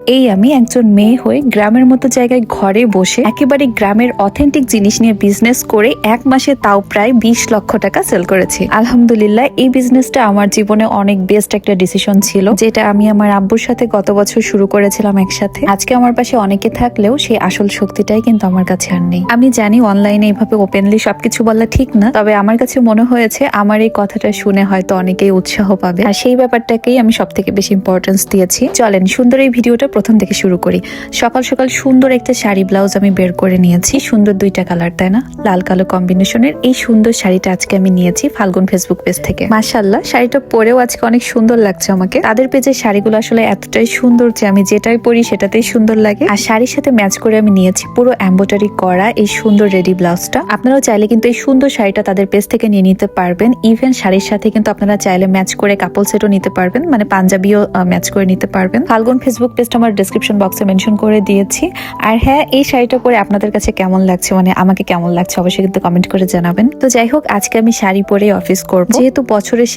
এই আমি একজন মেয়ে হয়ে গ্রামের মতো জায়গায় ঘরে বসে একেবারে গ্রামের অথেন্টিক জিনিস নিয়ে বিজনেস করে এক মাসে তাও প্রায় বিশ লক্ষ টাকা সেল করেছি। আলহামদুলিল্লাহ, এই বিজনেসটা আমার জীবনে অনেক বেস্ট একটা ডিসিশন ছিল, যেটা আমি আমার আব্বুর সাথে গত বছর শুরু করেছিলাম একসাথে। আজকে আমার পাশে অনেকে থাকলেও সেই আসল শক্তিটাই কিন্তু আমার কাছে আর নেই। আমি জানি অনলাইনে এইভাবে ওপেনলি সবকিছু বলা ঠিক না, তবে আমার কাছে মনে হয়েছে আমার এই কথাটা শুনে হয়তো অনেকেই উৎসাহ পাবে। আর সেই ব্যাপারটাকেই আমি সব থেকে বেশি ইম্পর্টেন্স দিয়েছি। চলেন সুন্দর এই ভিডিওটা প্রথম থেকে শুরু করি। সকাল সকাল সুন্দর একটা শাড়ি ব্লাউজ আমি বের করে নিয়েছি। সুন্দর দুইটা কালার, তাই না? লাল কালো কম্বিনেশনের এই সুন্দর শাড়িটা আজকে আমি নিয়েছি ফাল্গুন ফেসবুক পেজ থেকে। মাশাল্লাহ শাড়িটা পরেও আজকে অনেক সুন্দর লাগছে আমাকে। তাদের পেজের শাড়িগুলো আসলে এতটাই সুন্দর যে আমি যেটাই পরি সেটাতেই সুন্দর লাগে। আর শাড়ির সাথে ম্যাচ করে আমি নিয়েছি পুরো এম্বোটারি করা এই সুন্দর রেডি ব্লাউজটা। আপনারাও চাইলে কিন্তু এই সুন্দর শাড়িটা তাদের পেজ থেকে নিয়ে নিতে পারবেন। ইভেন শাড়ির সাথে কিন্তু আপনারা চাইলে ম্যাচ করে কাপল সেটও নিতে পারবেন। মানে পাঞ্জাবিও ম্যাচ করে নিতে পারবেন। ফাল্গুন ফেসবুক পেজটা আমার ডিসক্রিপশন বক্সে মেনশন করে দিয়েছি। আর হ্যাঁ এই শাড়িটা পরে আপনাদের কাছে কেমন লাগছে? মানে আমাকে কেমন লাগছে? অবশ্যই কিন্তু কমেন্ট করে জানাবেন। তো যাই হোক, আজকে আমি শাড়ি পরে অফিস করব। যেহেতু বছরের